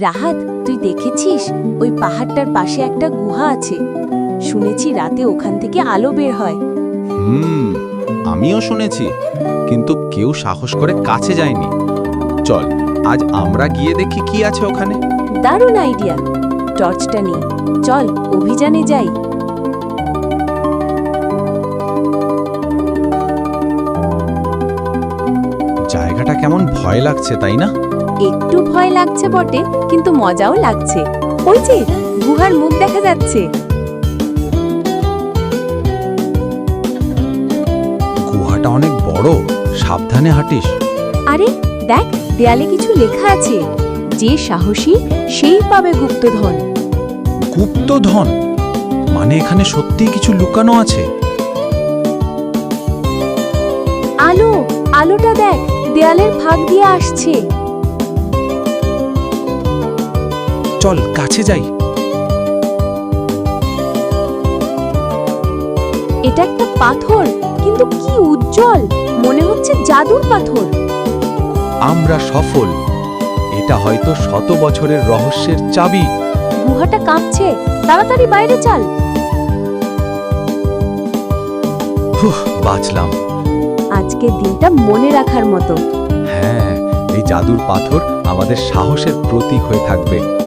রাহাত তুই দেখেছিস? ওই পাহাড়টার পাশে একটা গুহা আছে। শুনেছি রাতে ওখান থেকে আলো বের হয়। হুম আমিও শুনেছি। কিন্তু কেউ সাহস করে কাছে যায়নি। চল আজ আমরা গিয়ে দেখি কি আছে ওখানে। দারুণ আইডিয়া। টর্চটা নিয়ে। চল অভিযানে যাই। জায়গাটা কেমন ভয় লাগছে তাই না? একটু ভয় লাগছে বটে কিন্তু মজাও লাগছে। ওই যে গুহার মুখ দেখা যাচ্ছে। গুহাটা অনেক বড় সাবধানে হাঁটিস। আরে দেখ দেয়ালে কিছু লেখা আছে। যে সাহসী সেই পাবে গুপ্তধন। গুপ্তধন? মানে এখানে সত্যিই কিছু লুকানো আছে? আলো আলোটা দেখ দেয়ালের ফাঁক দিয়ে আসছে। চল কাছে যাই। এটা একটা পাথর কিন্তু কি উজ্জ্বল! মনে হচ্ছে জাদুর পাথর। আমরা সফল। এটা হয়তো শত বছরের রহস্যের চাবি। গুহাটা কাঁপছে তাড়াতাড়ি বাইরে চাল। বাঁচলাম। আজকের দিনটা মনে রাখার মতো। হ্যাঁ এই জাদুর পাথর আমাদের সাহসের প্রতীক হয়ে থাকবে।